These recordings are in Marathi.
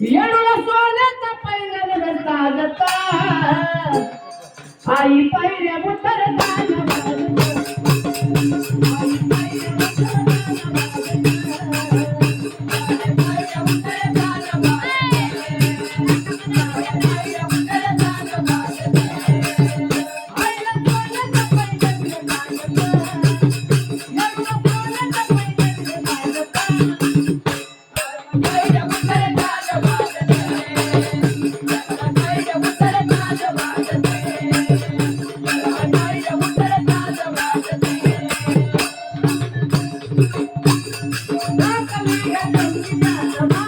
येडूला सोन्याचा पैलर घडता जाता आई पायऱ्या उतरताना Thank you. Thank you.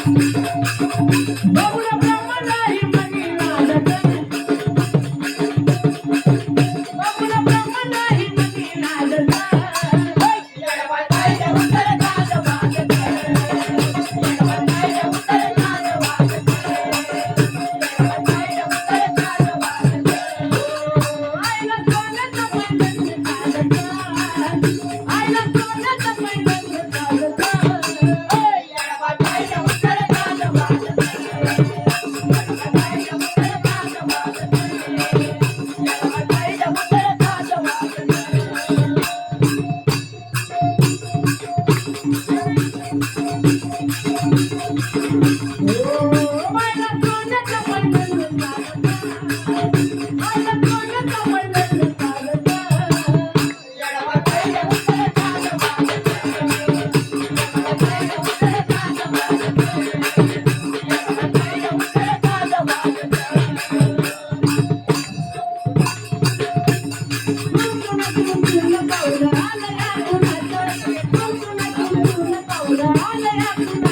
i'm not yeah, yeah.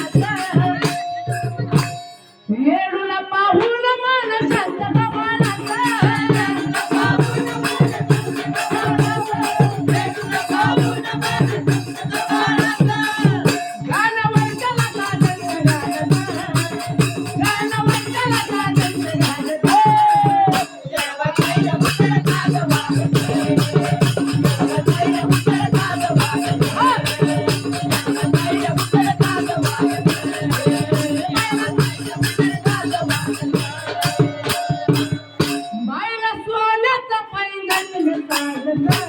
gonna learn.